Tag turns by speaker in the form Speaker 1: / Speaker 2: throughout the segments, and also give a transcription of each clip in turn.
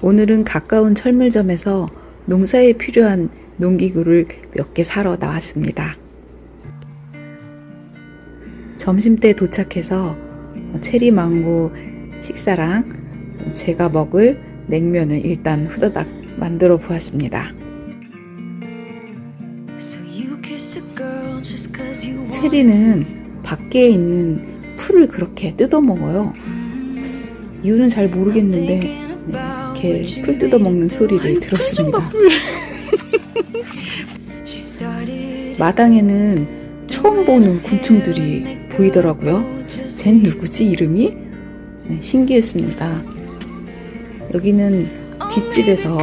Speaker 1: 오늘은 가까운 철물점에서 농사에 필요한 농기구를 몇 개 사러 나왔습니다. 점심때 도착해서 체리 망고 식사랑 제가 먹을 냉면을 일단 후다닥 만들어 보았습니다. 체리는 밖에 있는 풀을 그렇게 뜯어 먹어요. 이유는 잘 모르겠는데 네, 이렇게 풀 뜯어 먹는 소리를 들었습니다. 마당에는 처음 보는 곤충들이 보이더라고요. 쟨 누구지 이름이? 네, 신기했습니다. 여기는 뒷집에서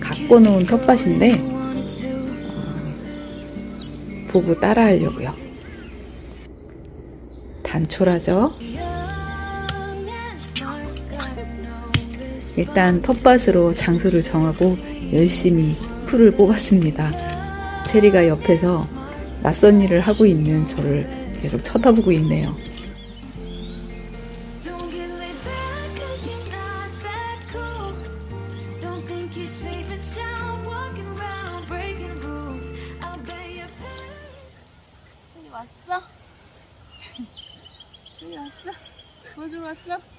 Speaker 1: 갖고 놓은 텃밭인데 어, 보고 따라하려고요. 단촐하죠? 일단 텃밭으로 장소를 정하고 열심히 풀을 뽑았습니다. 체리가 옆에서 낯선 일을 하고 있는 저를 계속 쳐다보고 있네요.
Speaker 2: You're not that cool.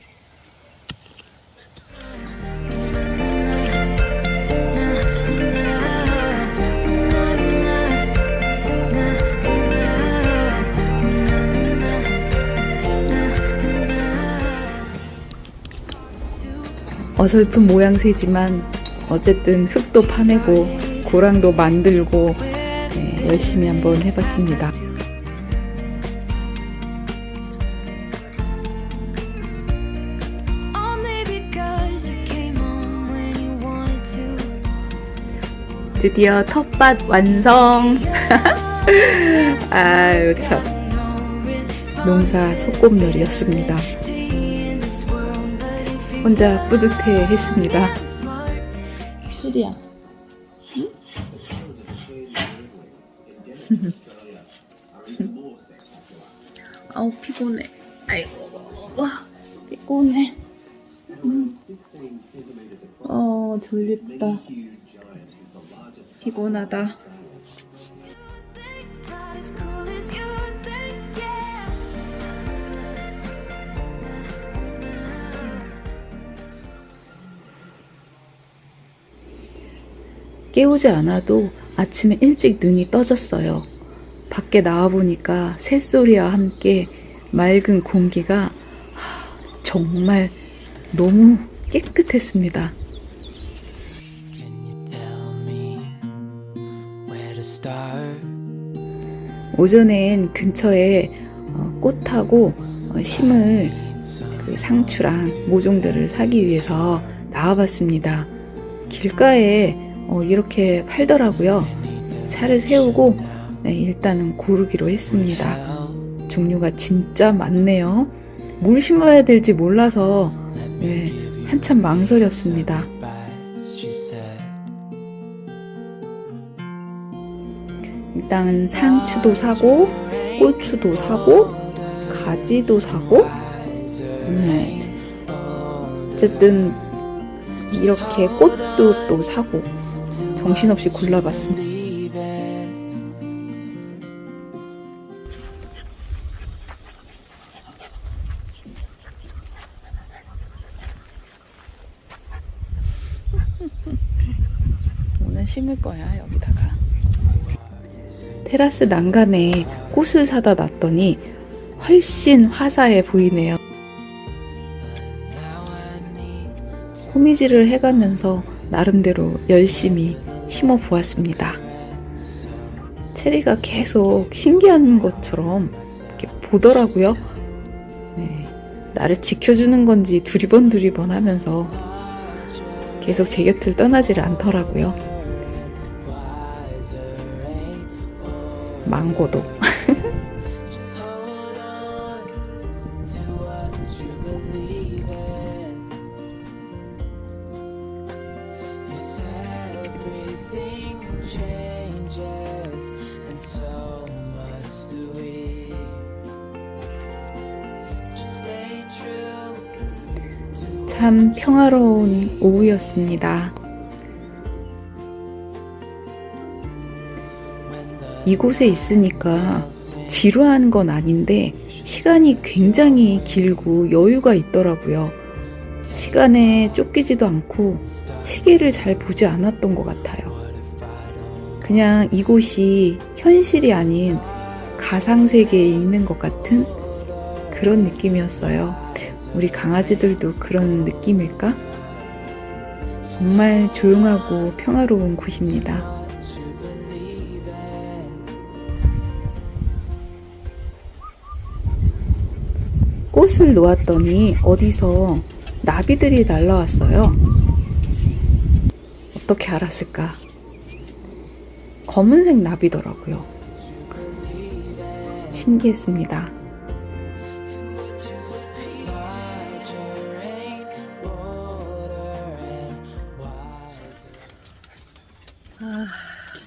Speaker 1: 어설픈 모양새지만 어쨌든 흙도 파내고 고랑도 만들고 네, 열심히 한번 해봤습니다. 드디어 텃밭 완성! 아유 참 농사 소꿉놀이였습니다. 혼자 뿌듯해 했습니다.
Speaker 3: 체리야. 응? 아우 피곤해. 아이고 와 피곤해. 음. 어 졸립다. 피곤하다.
Speaker 1: 깨우지 않아도 아침에 일찍 눈이 떠졌어요. 밖에 나와보니까 새소리와 함께 맑은 공기가 하, 정말 너무 깨끗했습니다. 오전엔 근처에 어, 꽃하고 어, 심을 그 상추랑 모종들을 사기 위해서 나와봤습니다. 길가에 어, 이렇게 팔더라고요. 차를 세우고 네, 일단은 고르기로 했습니다. 종류가 진짜 많네요. 뭘 심어야 될지 몰라서 네, 한참 망설였습니다. 일단 상추도 사고 고추도 사고 가지도 사고 음, 어쨌든 이렇게 꽃도 또 사고 정신없이 골라봤습니다. 오늘 심을 거야 여기다가 테라스 난간에 꽃을 사다 놨더니 훨씬 화사해 보이네요. 호미질을 해가면서 나름대로 열심히 심어 보았습니다. 체리가 계속 신기한 것처럼 보더라고요. 네, 나를 지켜주는 건지 두리번 두리번 하면서 계속 제 곁을 떠나지를 않더라고요. 망고도. 참 평화로운 오후였습니다. 이곳에 있으니까 지루한 건 아닌데 시간이 굉장히 길고 여유가 있더라고요. 시간에 쫓기지도 않고 시계를 잘 보지 않았던 것 같아요. 그냥 이곳이 현실이 아닌 가상세계에 있는 것 같은 그런 느낌이었어요. 우리 강아지들도 그런 느낌일까? 정말 조용하고 평화로운 곳입니다. 꽃을 놓았더니 어디서 나비들이 날라왔어요. 어떻게 알았을까? 검은색 나비더라고요. 신기했습니다.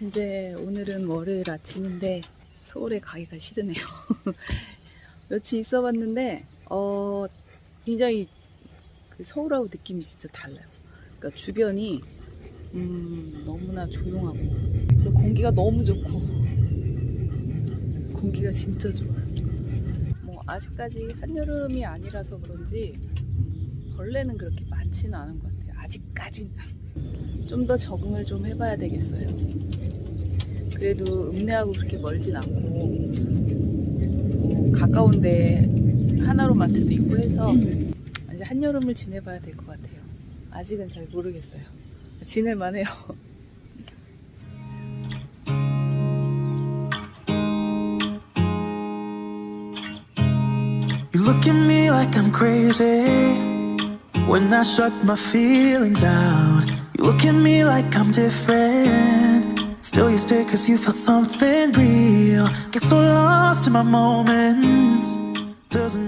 Speaker 1: 이제 오늘은 월요일 아침인데 서울에 가기가 싫으네요. 며칠 있어 봤는데 어 굉장히 그 서울하고 느낌이 진짜 달라요. 그러니까 주변이 음, 너무나 조용하고 그리고 공기가 너무 좋고 공기가 진짜 좋아요. 뭐 아직까지 한여름이 아니라서 그런지 벌레는 그렇게 많지는 않은 것 같아요. 아직까지는 좀 더 적응을 좀 해봐야 되겠어요. 그래도 읍내하고 그렇게 멀진 않고 뭐 가까운데 하나로마트도 있고 해서 이제 한여름을 지내봐야 될 것 같아요. 아직은 잘 모르겠어요. 지낼만 해요.
Speaker 4: You look at me like I'm crazy when I shut my feelings out. You look at me like I'm different. Still, you stay cause you feel something real. Get so lost in my moments. Doesn't.